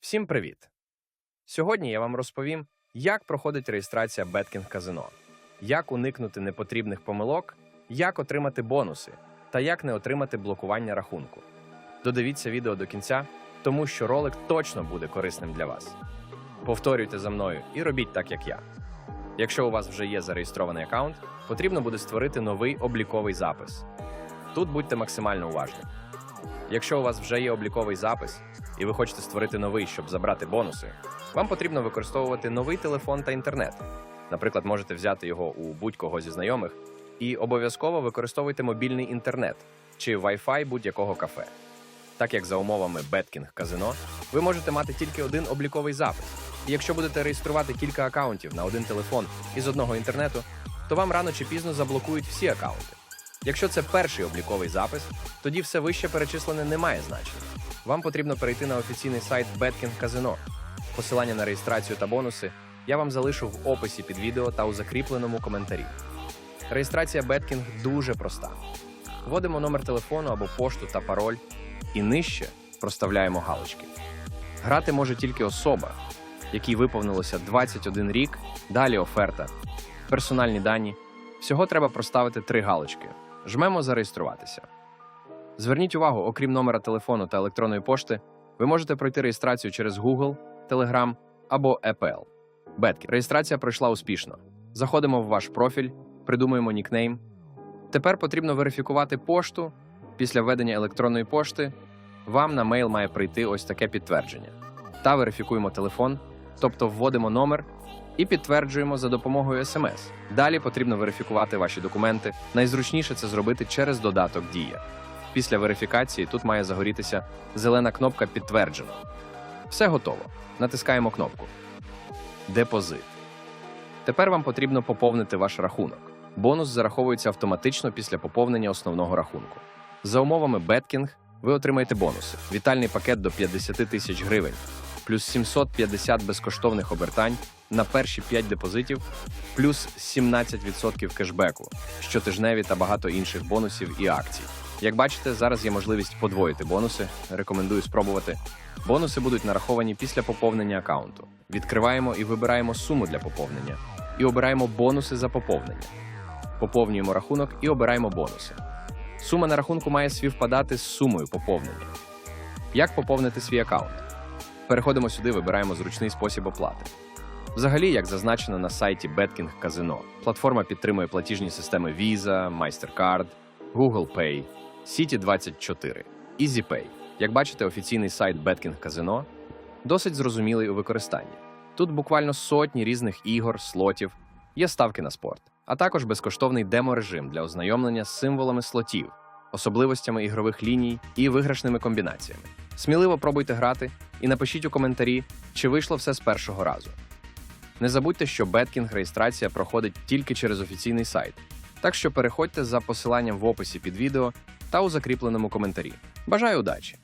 Всім привіт! Сьогодні я вам розповім, як проходить реєстрація Betking Казино, як уникнути непотрібних помилок, як отримати бонуси та як не отримати блокування рахунку. Додивіться відео до кінця, тому що ролик точно буде корисним для вас. Повторюйте за мною і робіть так, як я. Якщо у вас вже є зареєстрований аккаунт, потрібно буде створити новий обліковий запис. Тут будьте максимально уважні. Якщо у вас вже є обліковий запис, і ви хочете створити новий, щоб забрати бонуси, вам потрібно використовувати новий телефон та інтернет. Наприклад, можете взяти його у будь-кого зі знайомих і обов'язково використовуйте мобільний інтернет чи Wi-Fi будь-якого кафе. Так як за умовами Betking Казино, ви можете мати тільки один обліковий запис. І якщо будете реєструвати кілька акаунтів на один телефон із одного інтернету, то вам рано чи пізно заблокують всі акаунти. Якщо це перший обліковий запис, тоді все вище перечислене не має значення. Вам потрібно перейти на офіційний сайт Betking Casino. Посилання на реєстрацію та бонуси я вам залишу в описі під відео та у закріпленому коментарі. Реєстрація Betking дуже проста. Вводимо номер телефону або пошту та пароль, і нижче проставляємо галочки. Грати може тільки особа, якій виповнилося 21 рік, далі оферта, персональні дані. Всього треба проставити три галочки. Жмемо зареєструватися. Зверніть увагу, окрім номера телефону та електронної пошти, ви можете пройти реєстрацію через Google, Telegram або Apple. Бетки. Реєстрація пройшла успішно. Заходимо в ваш профіль, придумуємо нікнейм. Тепер потрібно верифікувати пошту. Після введення електронної пошти вам на мейл має прийти ось таке підтвердження. Та верифікуємо телефон, тобто вводимо номер і підтверджуємо за допомогою смс. Далі потрібно верифікувати ваші документи. Найзручніше це зробити через додаток Дія. Після верифікації тут має загорітися зелена кнопка Підтверджено. Все готово. Натискаємо кнопку Депозит. Тепер вам потрібно поповнити ваш рахунок. Бонус зараховується автоматично після поповнення основного рахунку. За умовами Betking ви отримаєте бонуси: вітальний пакет до 50 тисяч гривень, плюс 750 безкоштовних обертань на перші 5 депозитів, плюс 17% кешбеку, щотижневі та багато інших бонусів і акцій. Як бачите, зараз є можливість подвоїти бонуси. Рекомендую спробувати. Бонуси будуть нараховані після поповнення аккаунту. Відкриваємо і вибираємо суму для поповнення. І обираємо бонуси за поповнення. Поповнюємо рахунок і обираємо бонуси. Сума на рахунку має співпадати з сумою поповнення. Як поповнити свій аккаунт? Переходимо сюди, вибираємо зручний спосіб оплати. Взагалі, як зазначено на сайті Betking Casino, платформа підтримує платіжні системи Visa, MasterCard, Google Pay, City24, EasyPay. Як бачите, офіційний сайт Betking Casino досить зрозумілий у використанні. Тут буквально сотні різних ігор, слотів, є ставки на спорт, а також безкоштовний демо-режим для ознайомлення з символами слотів, особливостями ігрових ліній і виграшними комбінаціями. Сміливо пробуйте грати і напишіть у коментарі, чи вийшло все з першого разу. Не забудьте, що Беткінг реєстрація проходить тільки через офіційний сайт. Так що переходьте за посиланням в описі під відео та у закріпленому коментарі. Бажаю удачі!